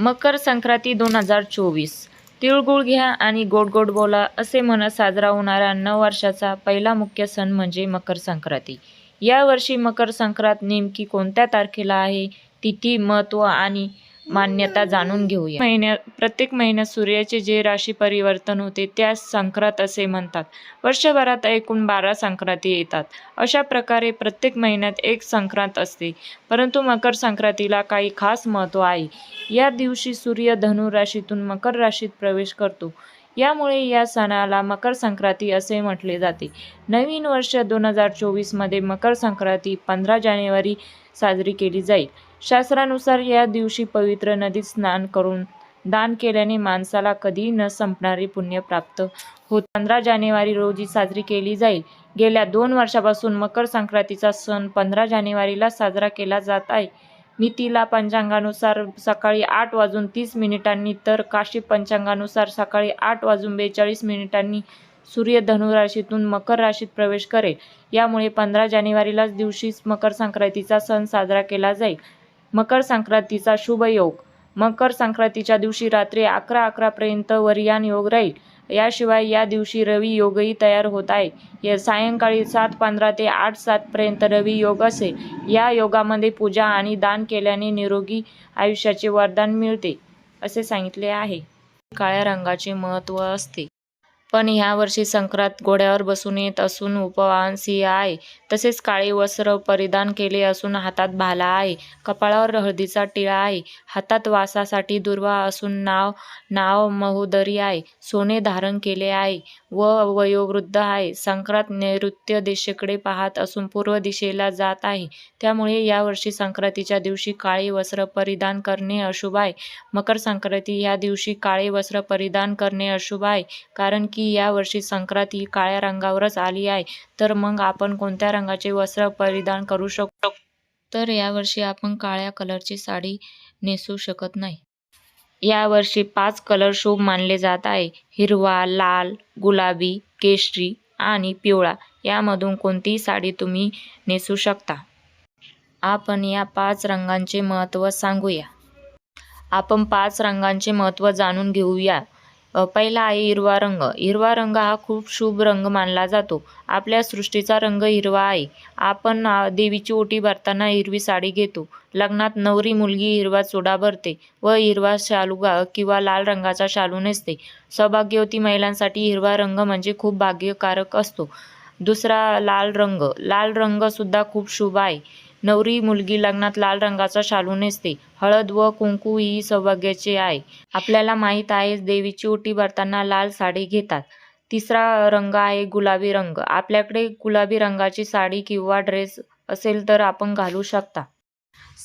मकर संक्रांती दोन हजार चोवीस. तिळगुळ घ्या आणि गोड गोड बोला असे म्हणत साजरा होणारा नववर्षाचा पहिला मुख्य सण म्हणजे मकर संक्रांती. यावर्षी मकर संक्रांत नेमकी कोणत्या तारखेला आहे? तिथी महत्त्व आणि मान्यता जाणून घेऊया. महिन्यात प्रत्येक महिन्यात सूर्याचे जे राशी परिवर्तन होते त्यास संक्रांत असे म्हणतात. वर्षभरात एकूण बारा संक्रांती येतात. अशा प्रकारे प्रत्येक महिन्यात एक संक्रांत असते. परंतु मकर संक्रांतीला काही खास महत्त्व आहे. या दिवशी सूर्य धनु राशीतून मकर राशीत प्रवेश करतो. यामुळे या सणाला मकर संक्रांती असे म्हटले जाते. नवीन वर्ष दोन हजार चोवीसमध्ये मकर संक्रांती पंधरा जानेवारी साजरी केली जाईल. शास्त्रानुसार या दिवशी पवित्र नदीत स्नान करून दान केल्याने माणसाला कधी न संपणारे पुण्य प्राप्त होत. पंधरा जानेवारी रोजी साजरी केली जाईल. गेल्या दोन वर्षापासून मकर संक्रांतीचा सण पंधरा जानेवारीला साजरा केला जात आहे. मितीला पंचांगानुसार सकाळी आठ वाजून तीस मिनिटांनी तर काशी पंचांगानुसार सकाळी आठ वाजून बेचाळीस मिनिटांनी सूर्य धनुराशीतून मकर राशीत प्रवेश करेल. यामुळे पंधरा जानेवारीलाच दिवशी मकर संक्रांतीचा सण साजरा केला जाईल. मकर संक्रांतीचा शुभ योग. मकर संक्रांतीच्या दिवशी रात्री अकरा अकरापर्यंत वरियान योग राहील. याशिवाय या दिवशी रवी योगही तयार होत आहे. या सायंकाळी सात पंधरा ते आठ सातपर्यंत रवी योग असेल या योगामध्ये पूजा आणि दान केल्याने निरोगी आयुष्याचे वरदान मिळते असे सांगितले आहे. काळ्या रंगाचे महत्त्व असते. पण ह्यावर्षी संक्रांत घोड्यावर बसून येत असून उपवाहन सिंह आहे. तसेच काळे वस्त्र परिधान केले असून हातात भाला आहे. कपाळावर हळदीचा टिळा आहे. हातात वासासाठी दुर्वा असून नाव नाव महोदरी आहे. सोने धारण केले आहे व वयोवृद्ध आहे. संक्रांत नैऋत्य दिशेकडे पाहत असून पूर्व दिशेला जात आहे. त्यामुळे यावर्षी संक्रांतीच्या दिवशी काळे वस्त्र परिधान करणे अशुभ आहे. मकर संक्रांती या दिवशी काळे वस्त्र परिधान करणे अशुभ आहे. कारण की की यावर्षी संक्रांत ही काळ्या रंगावरच आली आहे. तर मग आपण कोणत्या रंगाचे वस्त्र परिधान करू शकतो? तर यावर्षी आपण काळ्या कलरची साडी नेसू शकत नाही. यावर्षी पाच कलर शुभ मानले जात आहे. हिरवा लाल गुलाबी केशरी आणि पिवळा यामधून कोणतीही साडी तुम्ही नेसू शकता. आपण या पाच रंगांचे महत्त्व सांगूया. आपण पाच रंगांचे महत्त्व जाणून घेऊया. पहिला आहे हिरवा रंग. हिरवा रंग हा खूप शुभ रंग मानला जातो. आपल्या सृष्टीचा रंग हिरवा आहे. आपण देवीची ओटी भरताना हिरवी साडी घेतो. लग्नात नवरी मुलगी हिरवा चुडा भरते व हिरवा शालू गा किंवा लाल रंगाचा शालू नेसते. सौभाग्यवती महिलांसाठी हिरवा रंग म्हणजे खूप भाग्यकारक असतो. दुसरा लाल रंग. लाल रंगसुद्धा खूप शुभ आहे. नवरी मुलगी लग्नात लाल रंगाचा शालू नेसते. हळद व कुंकू ही सौभाग्याचे आहे. आपल्याला माहीत आहे देवीची ओटी भरताना लाल साडी घेतात. तिसरा रंग आहे गुलाबी रंग. आपल्याकडे गुलाबी रंगाची साडी किंवा ड्रेस असेल तर आपण घालू शकता.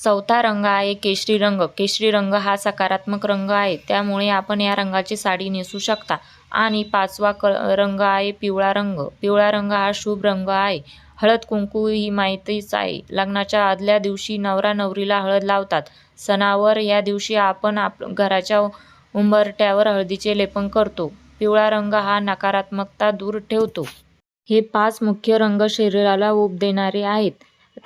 चौथा रंग आहे केशरी रंग. केशरी रंग हा सकारात्मक रंग आहे. त्यामुळे आपण या रंगाची साडी नेसू शकता. आणि पाचवा क रंग आहे पिवळा रंग. पिवळा रंग हा शुभ रंग आहे. हळद कुंकू ही माहितीच आहे. लग्नाच्या आदल्या दिवशी नवरा नवरीला हळद लावतात. सणावर या दिवशी आपण आप घराच्या उंबरट्यावर हळदीचे लेपन करतो. पिवळा रंग हा नकारात्मकता दूर ठेवतो. हे पाच मुख्य रंग शरीराला ऊब देणारे आहेत.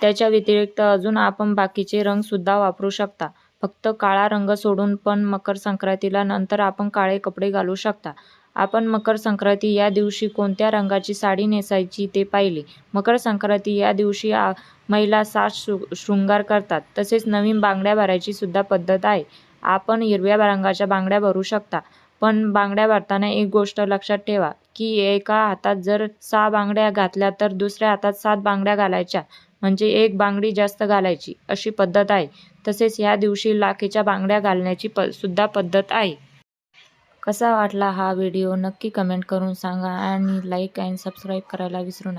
त्याच्या व्यतिरिक्त अजून आपण बाकीचे रंगसुद्धा वापरू शकता. फक्त काळा रंग सोडून पण मकर संक्रांतीला नंतर आपण काळे कपडे घालू शकता. आपण मकर संक्रांती या दिवशी कोणत्या रंगाची साडी नेसायची ते पाहिले. मकर संक्रांती या दिवशी आ महिला साज शृ शृंगार करतात. तसेच नवीन बांगड्या भरायची सुद्धा पद्धत आहे. आपण हिरव्या रंगाच्या बांगड्या भरू शकता. पण बांगड्या भरताना एक गोष्ट लक्षात ठेवा की एका हातात जर सहा बांगड्या घातल्या तर दुसऱ्या हातात सात बांगड्या घालायच्या. म्हणजे एक बांगडी जास्त घालायची अशी पद्धत आहे. तसेच ह्या दिवशी लाखेच्या बांगड्या घालण्याची प सुद्धा पद्धत आहे. कसा वाटला हा व्हिडिओ नक्की कमेंट करून सांगा आणि लाईक अँड सबस्क्राईब करायला विसरू नका.